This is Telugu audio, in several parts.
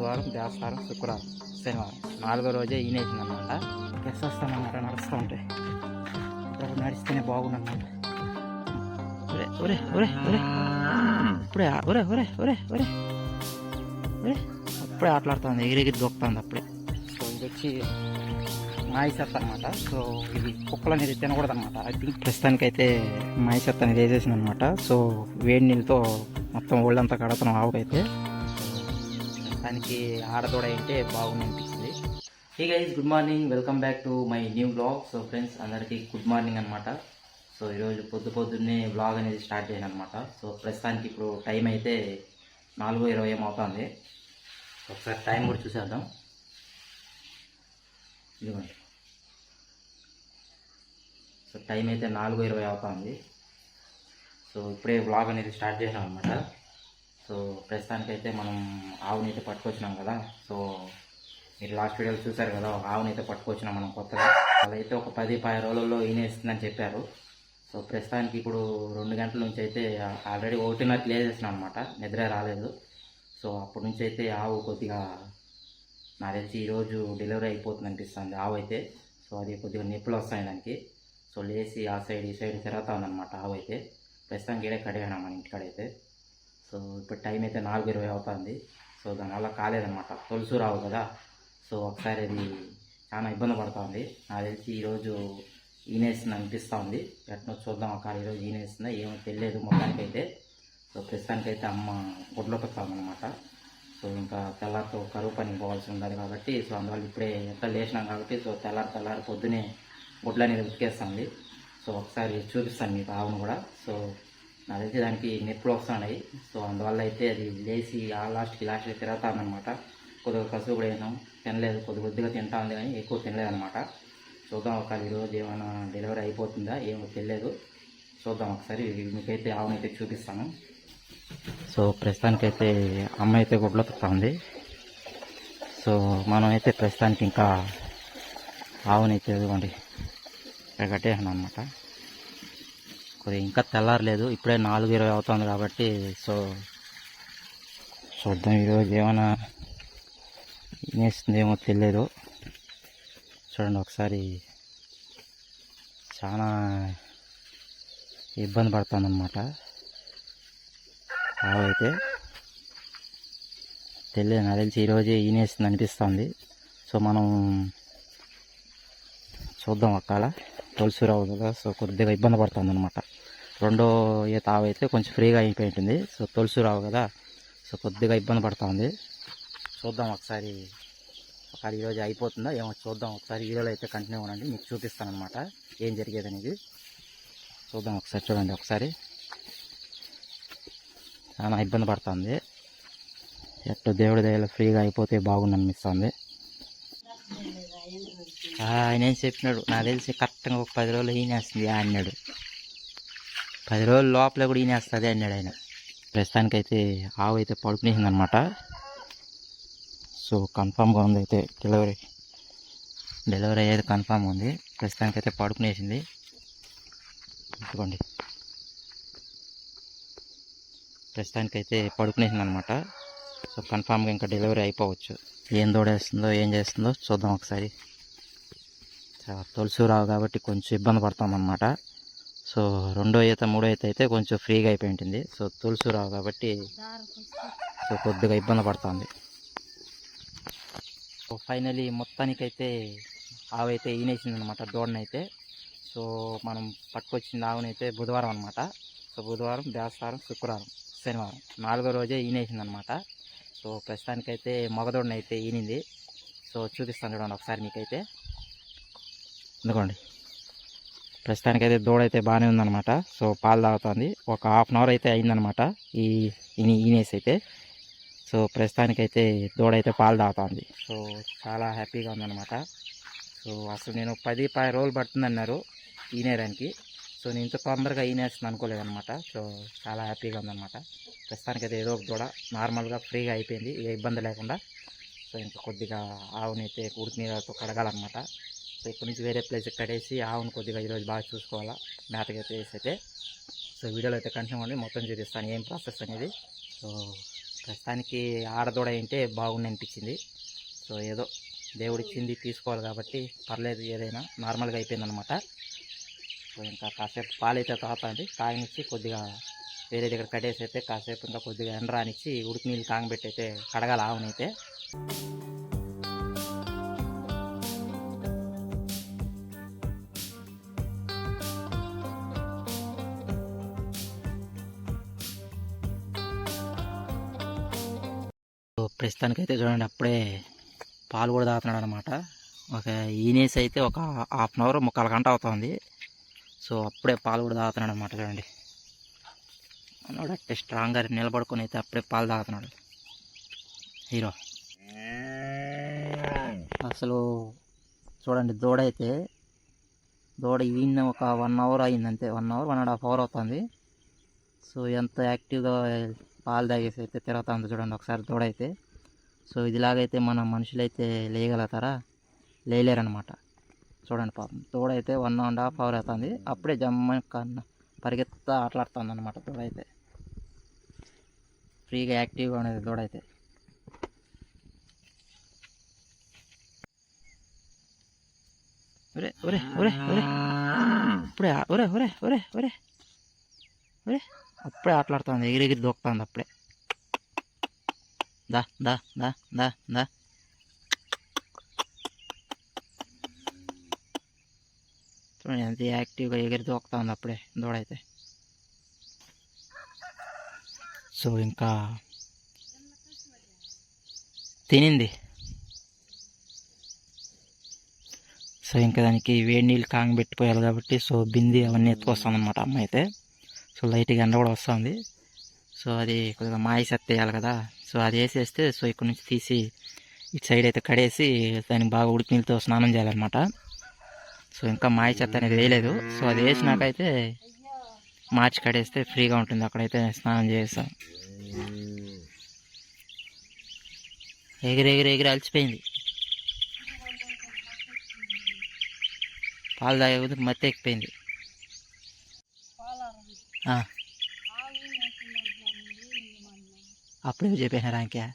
బుధవారం దేవస్థానం శుక్రవారం శనివారం. నాలుగో రోజే ఈనేసింది అనమాట ప్లస్ వస్తానమాట నడుస్తూ ఉంటాయి అప్పుడు నడిస్తేనే బాగుందన్నమాట ఒరే ఒరే ఒరే ఒరే. ఇప్పుడే ఒరే ఒరే ఒరే ఒరే. ఒరే. అప్పుడే ఆటలాడుతుంది ఎగిరెగిరి దొక్కుతుంది అప్పుడే. సో ఇది వచ్చి మాయిసెత్త అనమాట సో ఇది కుక్కలు అనేది తినకూడదు అనమాట ఐ థింక్ ప్రస్తుతానికైతే మాయిసెత్త అనేది వేసేసింది అనమాట సో వేడి నీళ్ళతో మొత్తం ఒళ్ళంతా కడుతున్నాం ఆవుకైతే. దానికి ఆడదోడ అయితే బాగుంది అనిపించింది hey guys good morning welcome back to my new vlog so friends అందరికీ గుడ్ మార్నింగ్ అనమాట సో ఈరోజు పొద్దు పొద్దున్నే బ్లాగ్ అనేది స్టార్ట్ చేయను అనమాట సో ప్రస్తుతానికి ఇప్పుడు టైం అయితే నాలుగు ఇరవై ఏమవుతుంది ఒకసారి టైం కూడా చూసేద్దాం. ఇదిగోండి. సో టైం అయితే నాలుగు ఇరవై అవుతుంది. సో ఇప్పుడే బ్లాగ్ అనేది స్టార్ట్ చేసాం అనమాట సో ప్రస్తుతానికైతే మనం ఆవుని అయితే పట్టుకొచ్చినాం కదా. సో మీరు లాస్ట్ వీడియోలో చూసారు కదా ఒక ఆవుని అయితే పట్టుకొచ్చినాం మనం కొత్తగా. అదైతే ఒక పది పది రోజుల్లో ఈనేస్తుందని చెప్పారు. సో ప్రస్తుతానికి ఇప్పుడు రెండు గంటల నుంచి అయితే ఆల్రెడీ ఒకటిన్నర లేచేసినాం అనమాట నిద్ర రాలేదు. సో అప్పటి నుంచి అయితే ఆవు కొద్దిగా నాకు తెలిసి ఈరోజు డెలివరీ అయిపోతుంది అనిపిస్తుంది ఆవు అయితే. సో అది కొద్దిగా నొప్పులు వస్తాయి దానికి. సో లేచి ఆ సైడ్ ఈ సైడ్ తిరగతా ఉందన్నమాట ఆవు అయితే. ప్రస్తుతానికి ఇడే కడిగాను మన ఇంటికాడైతే. సో ఇప్పుడు టైం అయితే నాలుగు ఇరవై అవుతుంది. సో దానివల్ల కాలేదన్నమాట. తొలుసు రావు కదా. సో ఒకసారి అది చాలా ఇబ్బంది పడుతుంది. నాకు తెలిసి ఈరోజు ఈనేస్తుంది అనిపిస్తూ ఉంది ఎట్నో చూద్దాం అక్కడ ఈరోజు ఈనేస్తుందా ఏమో తెలియదు మొత్తానికైతే. సో ప్రస్తుతానికైతే అమ్మ గుడ్లో పెట్టామన్నమాట సో ఇంకా తెల్లారితో కరువు పని పోవాల్సి ఉండాలి కాబట్టి సో అందువల్ల ఇప్పుడే ఎంత లేచినాం కాబట్టి సో తెల్లారి తెల్లారి పొద్దునే గుడ్లు అనేది ఉతికేస్తుంది. సో ఒకసారి చూపిస్తాను మీకు ఆవును కూడా. సో నాకు దానికి నొప్పులు వస్తున్నాయి. సో అందువల్ల అయితే అది లేచి ఆ లాస్ట్కి లాస్ట్కి తిరుగుతామన్నమాట కొద్దిగా కసువు కూడా వేసాం తినలేదు. కొద్ది కొద్దిగా తింటా ఉంది కానీ ఎక్కువ తినలేదు అనమాట చూద్దాం ఒక ఈరోజు ఏమైనా డెలివరీ అయిపోతుందా? ఏమో తెలియదు. చూద్దాం ఒకసారి. మీకైతే ఆవునైతే చూపిస్తాను. సో ప్రస్తుతానికైతే అమ్మ అయితే గుడ్లో ఉంది సో మనం అయితే ప్రస్తుతానికి ఇంకా ఆవునైతే ఇదిగోండి ఇక్కడ కట్టేసాను అనమాట కొద్దిగా ఇంకా తెల్లారలేదు. ఇప్పుడే నాలుగు ఇరవై అవుతుంది కాబట్టి సో చూద్దాం ఈరోజు ఏమైనా వేస్తుందేమో తెలియదు చూడండి ఒకసారి. చాలా ఇబ్బంది పడుతుందన్నమాట. ఆవు అయితే తెలియదు నాకు తెలిసి ఈరోజే ఈనేస్తుంది అనిపిస్తుంది సో మనం చూద్దాం అక్కడ తులసి రావు కదా సో కొద్దిగా ఇబ్బంది పడుతుంది అనమాట రెండో ఈత తావైతే కొంచెం ఫ్రీగా అయిపోయింటుంది సో తులసి రావు కదా సో కొద్దిగా ఇబ్బంది పడుతుంది. చూద్దాం ఒకసారి ఒకసారి ఈరోజు అయిపోతుందా ఏమో చూద్దాం. ఒకసారి వీడియోలో అయితే కంటిన్యూ ఉండండి మీకు చూపిస్తాను అనమాట ఏం జరిగేది అనేది చూద్దాం ఒకసారి చూడండి ఒకసారి. చాలా ఇబ్బంది పడుతుంది. ఎట్టు దేవుడి దయలో ఫ్రీగా అయిపోతే బాగుంది అనిపిస్తుంది ఆయన చెప్పినాడు? నాకు తెలిసి కరెక్ట్గా ఒక పది రోజులు ఈనేస్తుంది అన్నాడు. పది రోజుల లోపల కూడా ఈనేస్తుంది అన్నాడు ఆయన. ప్రస్తుతానికైతే ఆవు అయితే పడుకునేసింది అనమాట సో కన్ఫామ్గా ఉంది అయితే డెలివరీ. డెలివరీ అయ్యేది కన్ఫామ్ ఉంది. ప్రస్తుతానికైతే పడుకునేసింది. ఇదిగోండి. ప్రస్తుతానికైతే పడుకునేసింది అనమాట సో కన్ఫామ్గా ఇంకా డెలివరీ అయిపోవచ్చు. ఏం దూడేస్తుందో ఏం చేస్తుందో చూద్దాం ఒకసారి. చా- తులసి రావు కాబట్టి కొంచెం ఇబ్బంది పడతాం అనమాట సో రెండో ఈత మూడో ఈత అయితే కొంచెం ఫ్రీగా అయిపోయి ఉంటుంది. సో తులసి రావు కాబట్టి సో కొద్దిగా ఇబ్బంది పడుతుంది. సో ఫైనలీ మొత్తానికైతే ఆవైతే ఈనేసింది అనమాట దూడనైతే. సో మనం పట్టుకొచ్చిన ఆవునైతే బుధవారం అనమాట సో బుధవారం దేవస్థానం శుక్రవారం శనివారం నాలుగో రోజే ఈనేసింది అనమాట సో ప్రస్తుతానికైతే మగదోడిని అయితే ఈనింది. సో చూపిస్తాను చూడండి ఒకసారి మీకైతే. ఎందుకోండి ప్రస్తుతానికైతే దూడ అయితే బాగానే ఉందన్నమాట. సో పాలు తాగుతుంది. ఒక హాఫ్ అన్ అవర్ అయితే అయిందనమాట ఈ ఈని ఈనేసి అయితే సో ప్రస్తుతానికైతే దూడ అయితే పాలు తాగుతుంది. సో చాలా హ్యాపీగా ఉందన్నమాట. సో అసలు నేను పది పది రోజులు పడుతుందన్నారు ఈనేయడానికి. సో నేను ఇంత తొందరగా ఈనేస్తుంది అనుకోలేదనమాట సో చాలా హ్యాపీగా ఉందన్నమాట. ప్రస్తుతానికైతే ఏదో ఒక దూడ నార్మల్గా ఫ్రీగా అయిపోయింది. ఏ ఇబ్బంది లేకుండా. సో ఇంకా కొద్దిగా ఆవుని అయితే ఉడికి నీళ్ళతో కడగాలన్నమాట. సో ఇక్కడ నుంచి వేరే ప్లేస్ కడేసి ఆవును కొద్దిగా ఈరోజు బాగా చూసుకోవాలా. మేతగా అయితే వేసి అయితే. సో వీడియోలో అయితే కంటిన్యూ అండి మొత్తం చూపిస్తాను ఏం ప్రాసెస్ అనేది. సో ప్రస్తుతానికి ఆడదూడ ఏంటే బాగుంది అనిపించింది. సో ఏదో దేవుడిచ్చింది తీసుకోవాలి కాబట్టి పర్లేదు ఏదైనా. నార్మల్గా అయిపోయిందనమాట ఇంకా కాసేపు పాలైతే తాపండి తాగనిచ్చి కొద్దిగా వేరే దగ్గర కట్టేసి అయితే కాసేపు ఇంకా కొద్దిగా ఎండ రానిచ్చి ఉడికి నీళ్ళు తాగబెట్టి అయితే కడగాలి ఆవునైతే. ప్రస్తుతానికైతే చూడండి అప్పుడే పాలు కూడా తాగుతున్నాడు అనమాట ఒక ఈనేసి అయితే ఒక హాఫ్ అన్ అవర్ ముక్కాల గంట అవుతుంది. సో అప్పుడే పాలు కూడా తాగుతున్నాడు అనమాట చూడండి. అన్నాడు అట్టే స్ట్రాంగ్గా నిలబడుకొని అయితే అప్పుడే పాలు తాగుతున్నాడు. హీరో. అసలు చూడండి దూడ అయితే దూడ ఈయన ఒక వన్ అవర్ అయింది అంతే one hour one and half hour అవుతుంది. సో ఎంత యాక్టివ్గా పాలు తాగేసి అయితే తిరుగుతుంది చూడండి ఒకసారి దూడ అయితే. సో ఇదిలాగైతే మన మనుషులైతే లేయగలుగుతారా? లేయలేరనమాట చూడండి పాపం. తోడైతే వన్ అండ్ హాఫ్ అవర్ అవుతుంది. అప్పుడే జమ్మ కన్నా పరిగెత్తా ఆటలాడుతుంది అనమాట దూడ అయితే ఫ్రీగా యాక్టివ్గా ఉండేది దూడ అయితే ఒరే ఒరే ఒరే ఒరే. ఇప్పుడే ఒరే ఒరే ఒరే ఒరే. ఒరే. అప్పుడే ఆటలాడుతుంది. ఎగిరి ఎగిరి అప్పుడే. దా దా దా దా దా. చూడండి ఎంత యాక్టివ్గా ఎగిరి దూకుతుంది అప్పుడే దూడ అయితే సో ఇంకా తినింది. సో ఇంకా దానికి వేడి నీళ్ళు కాంగబెట్టిపోయాలి కాబట్టి సో బింది అవన్నీ ఎత్తుకొస్తుంది అనమాట అమ్మ అయితే. సో లైట్గా ఎండ కూడా వస్తుంది. సో అది కొద్దిగా మాయి వేయాలి కదా. సో అది వేసేస్తే సో ఇక్కడ నుంచి తీసి ఇటు సైడ్ అయితే కడేసి దానికి బాగా ఉడికి నీళ్ళతో స్నానం చేయాలన్నమాట. సో ఇంకా మాయ చెత్త అనేది వేయలేదు. సో అది వేసినాకైతే మార్చి కడేస్తే ఫ్రీగా ఉంటుంది. అక్కడైతే స్నానం చేస్తాం. ఎగిరి ఎగిరి ఎగిరి అలసిపోయింది. పాలు తాగే కొద్దీ మత్తి ఎక్కిపోయింది. అప్పుడు అప్పుడే చెప్పేసినారా ఇంకే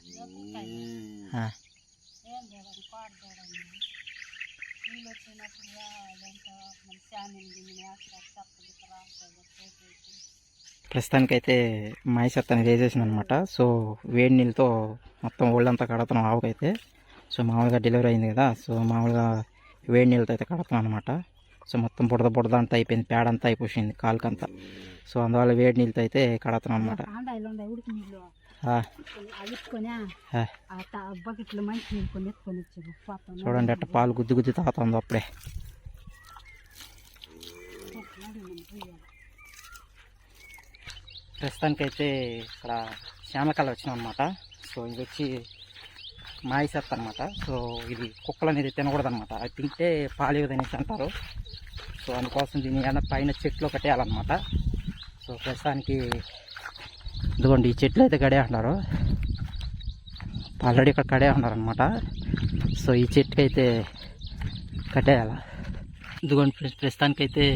ప్రస్తుతానికైతే మైసత్ అనేది వేసేసింది అనమాట సో వేడి నీళ్ళతో మొత్తం ఒళ్ళంతా కడుతున్నాం ఆవుకైతే. సో మామూలుగా డెలివరీ అయింది కదా సో మామూలుగా వేడి నీళ్ళతో అయితే కడుతున్నాం అనమాట సో మొత్తం బుడద బుడద అంతా అయిపోయింది పేడ అంతా అయిపోయింది కాలుకంతా. సో అందువల్ల వేడి నీళ్ళతో అయితే కడుతున్నాం అనమాట చూడండి అట్ట పాలు గుద్ది గుద్ది తాగుతుందో అప్పుడే. ప్రస్తుతానికైతే ఇక్కడ శ్యామకళ వచ్చినాం అనమాట సో ఇది వచ్చి మాయిసెత్త అనమాట సో ఇది కుక్కలు అనేది తినకూడదు అనమాట అది తింటే పాలు ఇవ్వదనేసి అంటారు. సో అందుకోసం దీన్ని ఏదైనా పైన చెట్లు కట్టేయాలన్నమాట. సో ప్రస్తుతానికి ఇదిగోండి ఈ చెట్లు అయితే కడే అంటారు ఆల్రెడీ ఇక్కడ కడే ఉన్నారనమాట సో ఈ చెట్టుకి అయితే కట్టేయాల. ఇదిగోండి ప్రస్తుతానికైతే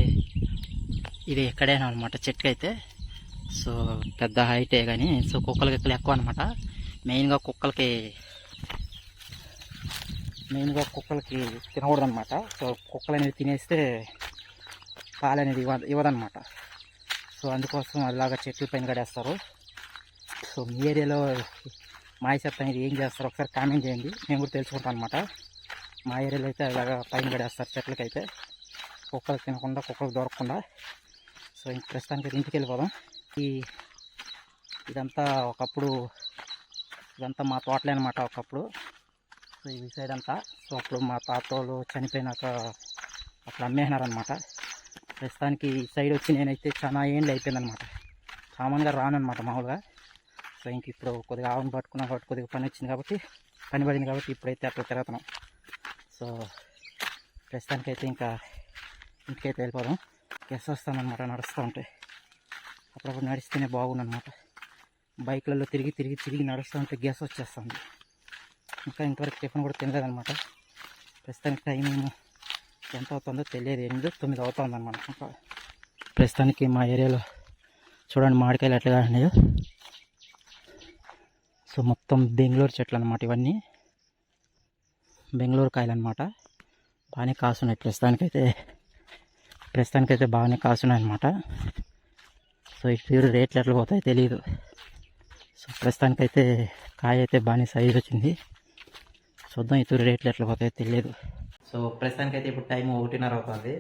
ఇది ఎక్కడైనా అనమాట చెట్టుకి అయితే సో పెద్ద హైటే కానీ సో కుక్కలకి ఇక్కడ ఎక్కువ అనమాట మెయిన్గా కుక్కలకి మెయిన్గా కుక్కలకి తినకూడదు అనమాట సో కుక్కలు అనేది తినేస్తే పాలు అనేది ఇవ్వ ఇవ్వదనమాట సో అందుకోసం అలాగా చెట్ల పైన కడేస్తారు. సో మీ ఏరియాలో మాయ అనేది ఏం చేస్తారు? ఒకసారి కామెంట్ చేయండి. మేము కూడా తెలుసుకుంటాం అనమాట మా ఏరియాలో అయితే అలాగా పైన కడేస్తారు చెట్లకైతే. కుక్కలు తినకుండా కుక్కలు దొరకకుండా. సో ఇంక ప్రస్తుతానికి అయితే ఇంటికి వెళ్ళిపోదాం ఇదంతా ఒకప్పుడు ఇదంతా మా తోటలే అనమాట ఒకప్పుడు. సో ఈ సైడ్ అంతా. సో అప్పుడు మా తాతోళ్ళు చనిపోయినాక అక్కడ అమ్మేసినారనమాట ప్రస్తుతానికి ఈ సైడ్ వచ్చి నేనైతే చాలా ఏండ్లు అయిపోయిందనమాట కామన్గా రానమాట మామూలుగా. సో ఇంక ఇప్పుడు కొద్దిగా ఆవును పట్టుకున్నా కాబట్టి కొద్దిగా పని వచ్చింది కాబట్టి పని పడింది కాబట్టి ఇప్పుడైతే అట్లా తిరుగుతున్నాం. సో ప్రస్తుతానికైతే ఇంకా ఇంటికైతే వెళ్ళిపోదాం. గెస్ వస్తానమాట నడుస్తూ ఉంటే. అప్పుడప్పుడు నడిస్తేనే బాగుందనమాట బైక్లలో తిరిగి తిరిగి తిరిగి నడుస్తూ ఉంటే గ్యాస్ వచ్చేస్తుంది. ఇంకా ఇంతవరకు టిఫిన్ కూడా తినలేదనమాట ప్రస్తుతానికి టైం ఏమో ఎంత అవుతుందో తెలియదు. ఎనిమిది తొమ్మిది అవుతుంది అనమాట ఇంకా ప్రస్తుతానికి మా ఏరియాలో చూడండి మామిడికాయలు ఎట్లా కాసినాయో. మొత్తం బెంగళూరు చెట్లు అనమాట ఇవన్నీ. బెంగళూరు కాయలు అనమాట బాగానే కాసున్నాయి. ప్రస్తుతానికైతే ప్రస్తుతానికైతే బాగానే కాసున్నాయి అనమాట సో ఈ ఇటు రేట్లు ఎట్లా పోతాయో తెలియదు సో ప్రస్తుతానికైతే కాయ అయితే బాగానే సైజ్ వచ్చింది. చూద్దాం ఇతరు రేట్లు ఎట్లా పోతాయో తెలియదు సో ప్రస్తుతానికైతే ఇప్పుడు టైం ఒకటిన్నర అవుతుంది.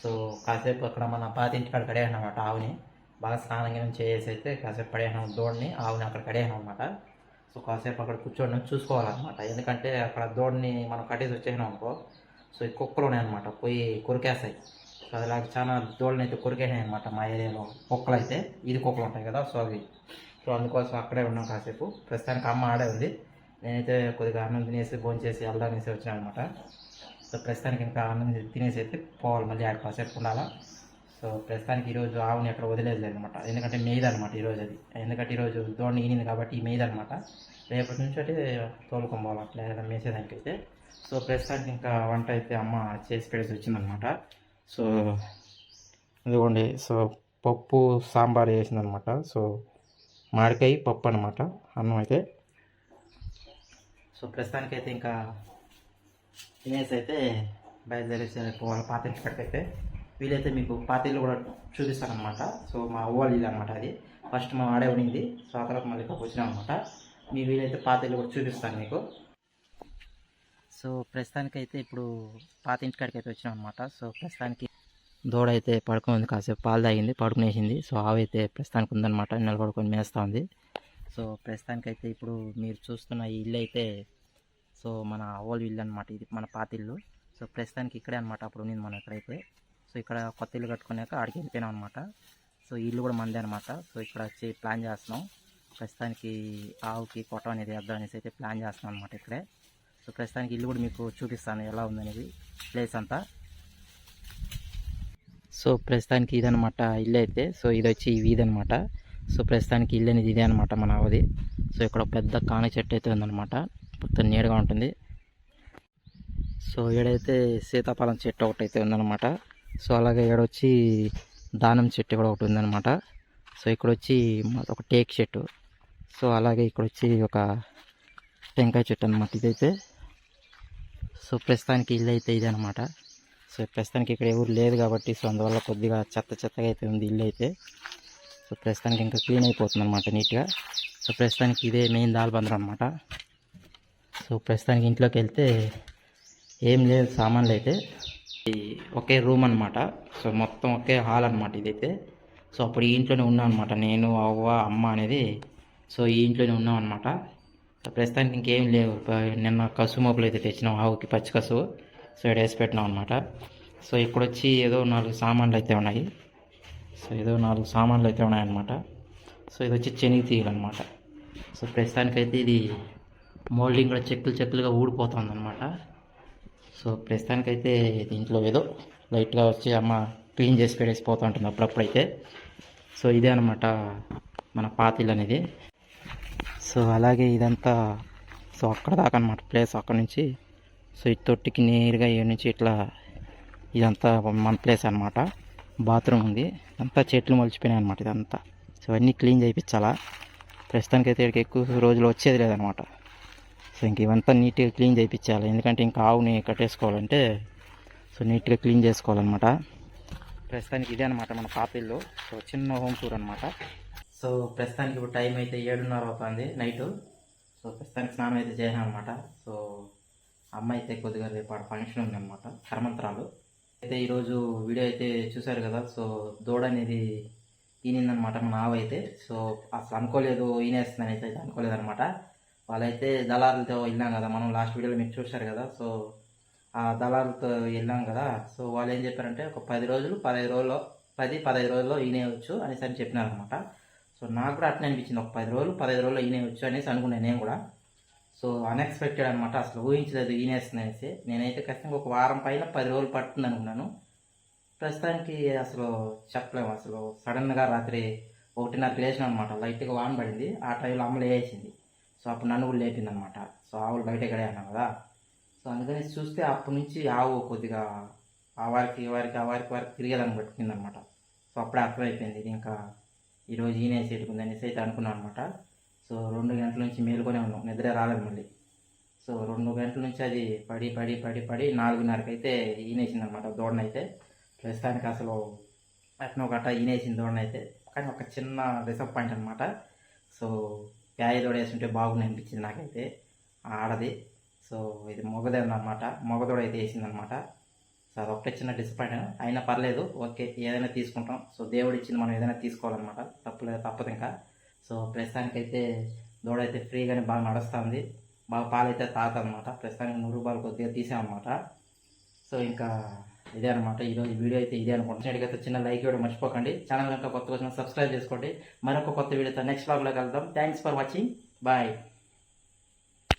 సో కాసేపు అక్కడ మన పాత ఇంటికాడ కడేసాను అనమాట ఆవుని. బాగా స్నానం గినం చేసేసి అయితే కాసేపు పడేసాను దోడిని ఆవుని అక్కడ కడేసాను అనమాట సో కాసేపు అక్కడ కూర్చొని చూసుకోవాలన్నమాట. ఎందుకంటే అక్కడ దోడిని మనం కట్టేసి వచ్చేసినాం అనుకో సో ఈ కుక్కలు ఉన్నాయన్నమాట పోయి కొరికేస్తాయి. సో నాకు చాలా దోళ్ళని అయితే కొరికేసాయి అనమాట మా ఏరియాలో. కుక్కలు అయితే ఇది కుక్కలు ఉంటాయి కదా సో అవి. సో అందుకోసం అక్కడే ఉన్నాం కాసేపు. ప్రస్తుతానికి అమ్మ ఆడే ఉంది. నేనైతే కొద్దిగా అన్నం తినేసి భోజనం చేసి వెళ్దామనేసి వచ్చాను అనమాట సో ప్రస్తుతానికి ఇంకా అన్నం తినేసి అయితే పోవాలి మళ్ళీ ఆడ కాసేపు ఉండాలా. సో ప్రస్తుతానికి ఈరోజు ఆవుని అక్కడ వదిలేదు అనమాట ఎందుకంటే మేయిద అనమాట ఈరోజు అది. ఎందుకంటే ఈరోజు దోడిని ఈనింది కాబట్టి ఈ మేయిద అనమాట రేపటి నుంచి అయితే తోలుకొని పోవాలి అట్లా మేసేదానికైతే. సో ప్రస్తుతానికి ఇంకా వంట అయితే అమ్మ చేసి పెడేసి వచ్చిందనమాట సో ఇదిగోండి. సో పప్పు సాంబార్ అనమాట సో మామిడికాయ పప్పు అనమాట అన్నం అయితే. సో ప్రస్తుతానికైతే ఇంకా తినేసి అయితే బయలుదేరేసి పోవాలి పాత ఇంటికి వీలైతే మీకు పాత ఇల్లు కూడా చూపిస్తాను అనమాట సో మా అవ్వాలి ఇల్లు అనమాట అది. ఫస్ట్ మా ఆడే ఉండింది సో ఆ తర్వాత మళ్ళీ ఇక్కడికి వచ్చినాం అనమాట మీ వీలైతే పాత ఇల్లు కూడా చూపిస్తాను మీకు. సో ప్రస్తుతానికైతే ఇప్పుడు పాత ఇంటికాడికి అయితే వచ్చినాం అనమాట సో ప్రస్తుతానికి దూడ అయితే పడుకుంది కాసేపు పాలు తాగింది పడుకునేసింది. సో ఆవైతే ప్రస్తుతానికి ఉందన్నమాట. నిలబడుకొని మేస్తూ ఉంది సో ప్రస్తుతానికైతే ఇప్పుడు మీరు చూస్తున్న ఈ ఇల్లు అయితే సో మన ఓల్డ్ ఇల్లు అనమాట ఇది మన పాత ఇల్లు. సో ప్రస్తుతానికి ఇక్కడే అనమాట అప్పుడు ఉన్నింది మన ఇక్కడైతే సో ఇక్కడ కొత్త ఇల్లు కట్టుకున్నాక ఆడికి వెళ్ళిపోయినాం అనమాట సో ఇల్లు కూడా మందే అనమాట సో ఇక్కడ వచ్చి ప్లాన్ చేస్తున్నాం. ప్రస్తుతానికి ఆవుకి కొట్ట అనేది వేద్దాం అనేసి అయితే ప్లాన్ చేస్తున్నాం అనమాట ఇక్కడే. సో ప్రస్తుతానికి ఇల్లు కూడా మీకు చూపిస్తాను ఎలా ఉందనేది ప్లేస్ అంతా. సో ప్రస్తుతానికి ఇదనమాట ఇల్లు అయితే. సో ఇది వచ్చి ఈ వీధి అనమాట సో ప్రస్తుతానికి ఇల్లు అనేది ఇదే అనమాట మన అవది సో ఇక్కడ పెద్ద కాన చెట్టు అయితే ఉందనమాట మొత్తం నీడగా ఉంటుంది. సో ఈడైతే సీతాఫలం చెట్టు ఒకటి అయితే ఉందన్నమాట. సో అలాగే ఈడొచ్చి దానం చెట్టు కూడా ఒకటి ఉందనమాట సో ఇక్కడ వచ్చి ఒక టేక్ చెట్టు. సో అలాగే ఇక్కడ వచ్చి ఒక టెంకాయ చెట్టు అనమాట ఇదైతే. సో ప్రస్తుతానికి ఇల్లు అయితే ఇదనమాట అనమాట సో ప్రస్తుతానికి ఇక్కడ ఎవరు లేదు కాబట్టి సో అందువల్ల కొద్దిగా చెత్త చెత్తగా అయితే ఉంది ఇల్లు అయితే. సో ప్రస్తుతానికి ఇంకా క్లీన్ అయిపోతుంది అనమాట నీట్గా. సో ప్రస్తుతానికి ఇదే మెయిన్ దాల్బందరం అనమాట సో ప్రస్తుతానికి ఇంట్లోకి వెళ్తే ఏం లేదు సామాన్లు అయితే. ఈ ఒకే రూమ్ అనమాట సో మొత్తం ఒకే హాల్ అనమాట ఇదైతే. సో అప్పుడు ఈ ఇంట్లోనే ఉన్నాం అనమాట నేను అవ్వ అమ్మ అనేది. సో ఈ ఇంట్లోనే ఉన్నాం అనమాట ప్రస్తుతానికి ఇంకేం లేవు. నిన్న కసు అయితే తెచ్చినాం. ఆవుకి పచ్చి కసువు సో ఇక్కడ వేసి పెట్టినాం అనమాట సో ఇక్కడ వచ్చి ఏదో నాలుగు సామాన్లు అయితే ఉన్నాయి. సో ఏదో నాలుగు సామాన్లు అయితే ఉన్నాయన్నమాట సో ఇది వచ్చి చెనిగి తీయాలన్నమాట అనమాట సో ప్రస్తుతానికైతే ఇది మోల్డింగ్ కూడా చెక్కులు చెక్కులుగా ఊడిపోతుందన్నమాట సో ప్రస్తుతానికైతే దీంట్లో ఏదో లైట్గా వచ్చి అమ్మ క్లీన్ చేసి పెట్టేసి పోతూ ఉంటుంది అప్పుడప్పుడైతే. సో ఇదే అనమాట మన పాతిల్ అనేది. సో అలాగే ఇదంతా సో అక్కడ దాకా అనమాట ప్లేస్ అక్కడ నుంచి. సో ఈ తొట్టికి నేరుగా ఈ నుంచి ఇట్లా ఇదంతా మన ప్లేస్ అనమాట బాత్రూమ్ ఉంది. అంతా చెట్లు మొలిచిపోయినాయి అనమాట ఇదంతా. సో అన్నీ క్లీన్ చేయించాలా. ప్రస్తుతానికైతే ఇక్కడికి ఎక్కువ రోజులు వచ్చేది లేదనమాట సో ఇంక ఇవంతా నీట్గా క్లీన్ చేయించాలి. ఎందుకంటే ఇంకా ఆవుని కట్టేసుకోవాలంటే సో నీట్గా క్లీన్ చేసుకోవాలన్నమాట. ప్రస్తుతానికి ఇదే అనమాట మన పాపిల్లో. సో చిన్న హోమ్ టూర్ అనమాట సో ప్రస్తుతానికి ఇప్పుడు టైం అయితే ఏడున్నర అవుతుంది నైట్ సో ప్రస్తుతానికి స్నానం అయితే చేసాం అనమాట సో అమ్మ అయితే కొద్దిగా రేపు ఫంక్షన్ ఉంది అనమాట కర్మంతరాలు అయితే ఈరోజు వీడియో అయితే చూశారు కదా సో దూడ అనేది ఈనిందనమాట మన ఆవు అయితే. సో అసలు అనుకోలేదు ఈనేస్తుందని అయితే అనుకోలేదు అనమాట వాళ్ళైతే దళారులతో వెళ్ళాం కదా మనం లాస్ట్ వీడియోలో మీరు చూశారు కదా సో ఆ దళారులతో వెళ్ళాం కదా. సో వాళ్ళు ఏం చెప్పారంటే ఒక పది రోజులు పదహైదు రోజుల్లో పది పదహైదు రోజుల్లో ఈనేయవచ్చు అనేసి అని చెప్పినారనమాట సో నాకు కూడా అట్లా అనిపించింది. ఒక పది రోజులు పదహైదు రోజుల్లో ఈనేయచ్చు అనేసి అనుకున్నాను నేను కూడా. సో అన్ఎక్స్పెక్టెడ్ అనమాట అసలు ఊహించలేదు ఈనేస్తుంది అనేసి. నేనైతే ఖచ్చితంగా ఒక వారం పైన పది రోజులు పడుతుంది అనుకున్నాను. ప్రస్తుతానికి అసలు చెప్పలేము అసలు సడన్గా రాత్రి ఒకటిన్నర లేచిన అనమాట లైట్గా వాన్ పడింది. ఆ టైంలో అమ్మ లేచింది. సో అప్పుడు నన్ను కూడా లేపింది అనమాట సో ఆవులు బయట ఎక్కడే కదా. సో అందుకని చూస్తే అప్పటి నుంచి ఆవు కొద్దిగా ఆ వారికి ఈ వారికి ఆ వారికి వారికి తిరిగేదాన్ని పట్టుకుంది అనమాట సో అప్పుడే అర్థమైపోయింది. ఇది ఇంకా ఈరోజు ఈయన వేసేటుకుంది అనేసి అయితే అనుకున్నాను అనమాట సో రెండు గంటల నుంచి మేలుకొనే ఉన్నాం. నిద్ర రాలేదు మళ్ళీ. సో రెండు గంటల నుంచి అది పడి పడి పడి పడి నాలుగున్నరకు అయితే ఈనేసింది అనమాట దూడనైతే ప్రస్తుతానికి అసలు అట్నో గట్ట ఈనేసింది దూడనైతే కానీ ఒక చిన్న డిసప్పాయింట్ అనమాట సో ప్యాయ దూడ వేసుంటే బాగుంది అనిపించింది నాకైతే ఆడది. సో ఇది మొగదే అన్నమాట. మొగదోడ అయితే వేసింది అనమాట సో అదొకటే చిన్న డిసప్పాయింట్ అయినా పర్లేదు ఓకే ఏదైనా తీసుకుంటాం. సో దేవుడు ఇచ్చింది మనం ఏదైనా తీసుకోవాలన్నమాట. తప్పలేదు తప్పదు ఇంకా. సో ప్రస్తుతానికైతే దూడ అయితే ఫ్రీగానే బాగా నడుస్తుంది. బాగా పాలైతే తాగుతుందన్నమాట ప్రస్తుతానికి నూరు రూపాయలు కొద్దిగా తీసామన్నమాట. సో ఇంకా ఇదే అనమాట ఈరోజు వీడియో అయితే ఇదే అనుకుంటున్నాడు అయితే చిన్న లైక్ ఇవ్వడం మర్చిపోకండి. ఛానల్ కనుక కొత్త వచ్చిన సబ్స్క్రైబ్ చేసుకోండి. మరొక కొత్త వీడియోతో నెక్స్ట్ బ్లాగ్లో కలుద్దాం. Thanks for watching bye